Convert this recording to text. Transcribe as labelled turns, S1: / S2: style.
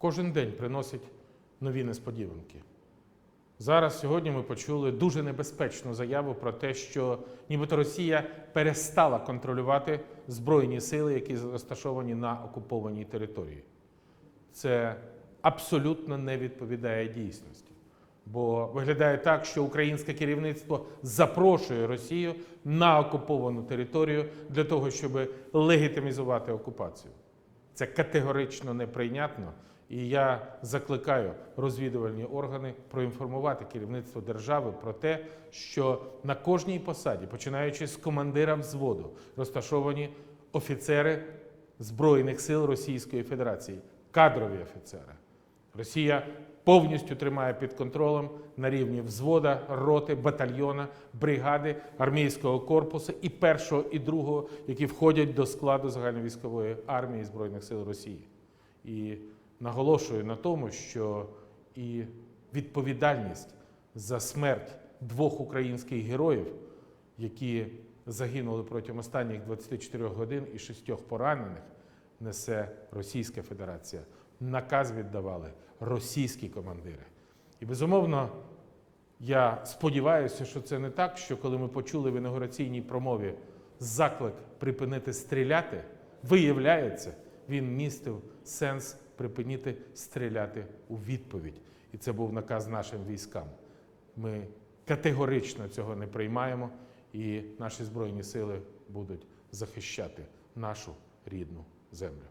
S1: кожен день приносить нові несподіванки. Зараз сьогодні ми почули дуже небезпечну заяву про те, що нібито Росія перестала контролювати збройні сили, які розташовані на окупованій території. Це абсолютно не відповідає дійсності. Бо виглядає так, що українське керівництво запрошує Росію на окуповану територію для того, щоб легітимізувати окупацію. Це категорично неприйнятно. І я закликаю розвідувальні органи проінформувати керівництво держави про те, що на кожній посаді, починаючи з командира взводу, розташовані офіцери Збройних сил Російської Федерації, кадрові офіцери. Росія повністю тримає під контролем на рівні взвода, роти, батальйона, бригади, армійського корпусу і першого, і другого, які входять до складу загальновійськової армії Збройних сил Росії. І наголошую на тому, що і відповідальність за смерть двох українських героїв, які загинули протягом останніх 24 годин і шістьох поранених, несе Російська Федерація. Наказ віддавали російські командири. І безумовно, я сподіваюся, що це не так, що коли ми почули в інаугураційній промові заклик припинити стріляти, виявляється, він містив сенс припинити стріляти у відповідь. І це був наказ нашим військам. Ми категорично цього не приймаємо, і наші збройні сили будуть захищати нашу рідну землю.